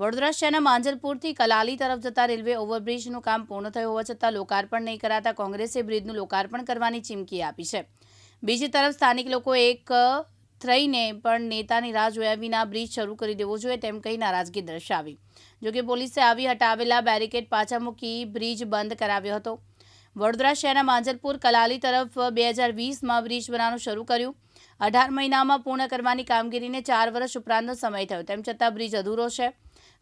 વડોદરા શહેરના માંજલપુરથી કલાલી તરફ જતા રેલવે ઓવરબ્રિજનું કામ પૂર્ણ થયું હોવા છતાં લોકાર્પણ નહીં કરાતા કોંગ્રેસે બ્રિજનું લોકાર્પણ કરવાની ચીમકી આપી છે. બીજી તરફ સ્થાનિક લોકો એક થઈને પણ નેતાની રાહ જોયા વિના બ્રિજ શરૂ કરી દેવો જોઈએ તેમ કહી નારાજગી દર્શાવી. જોકે પોલીસે આવી હટાવેલા બેરિકેડ પાછા મૂકી બ્રિજ બંધ કરાવ્યો હતો. વડોદરા શહેરના માંજલપુર કલાલી તરફ બે હજાર વીસમાં બ્રિજ બનાવવાનું શરૂ કર્યું. અઢાર મહિનામાં પૂર્ણ કરવાની કામગીરીને ચાર વર્ષ ઉપરાંતનો સમય થયો, તેમ છતાં બ્રિજ અધૂરો છે.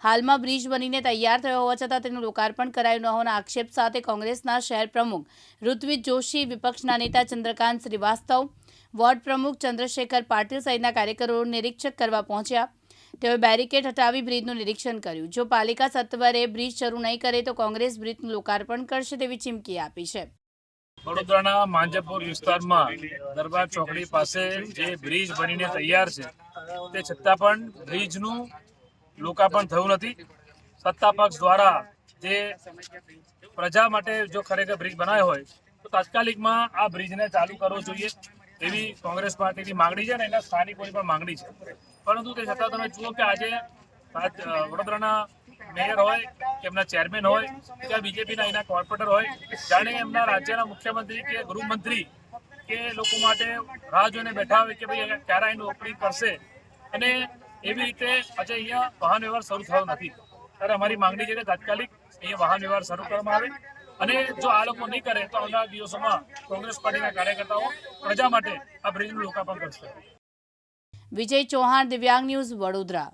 હાલમાં બ્રિજ બનીને તૈયાર થયો હોવા છતાં તેનું લોકાર્પણ કરાયું ન હોવાના આક્ષેપ સાથે કોંગ્રેસના શહેર પ્રમુખ ઋત્વિજ જોશી, વિપક્ષના નેતા ચંદ્રકાંત શ્રીવાસ્તવ, વોર્ડ પ્રમુખ ચંદ્રશેખર પાટીલ સહિતના કાર્યકરો નિરીક્ષક કરવા પહોંચ્યા. તેઓએ બેરિકેડ હટાવી બ્રિજનું નિરીક્ષણ કર્યું. જો પાલિકા સત્વરે બ્રિજ શરૂ નહીં કરે તો કોંગ્રેસ બ્રિજનું લોકાર્પણ કરશે તેવી ચીમકી આપી છે. વડોદરાના માંજપુર વિસ્તારમાં દરબાર ચોકડી પાસે જે બ્રિજ બનીને તૈયાર છે, તે છતાં પણ બ્રિજનું લોકાર્પણ થયું નથી. સત્તા પક્ષ દ્વારા જે પ્રજા માટે જો ખરેખર બ્રિજ બનાવ્યો હોય, તો તાત્કાલિકમાં આ બ્રિજને ચાલુ કરવો જોઈએ એવી કોંગ્રેસ પાર્ટીની માંગણી છે અને એના સ્થાનિકોની પણ માંગણી છે. પરંતુ તે છતાં તમે જુઓ કે આજે વડોદરાના મેયર હોય કે એમના ચેરમેન હોય કે બીજેપીના એના કોર્પોરેટર હોય, જાણે એમના રાજ્યના મુખ્યમંત્રી કે ગૃહમંત્રી કે લોકો માટે રાહ જોઈને બેઠા હોય કે ભાઈ ક્યારે એનું ઓપનિંગ કરશે. અને એવી રીતે આજે અહીંયા વાહન વ્યવહાર શરૂ થયો નથી. ત્યારે અમારી માંગણી છે કે તાત્કાલિક અહીંયા વાહન વ્યવહાર શરૂ કરવામાં આવે. અને જો આ લોકો નહીં કરે તો આવનારા દિવસોમાં કોંગ્રેસ પાર્ટીના કાર્યકર્તાઓ પ્રજા માટે આ બ્રિજનું લોકાર્પણ કરશે. વિજય ચૌહાણ, દિવ્યાંગ ન્યૂઝ વડોદરા.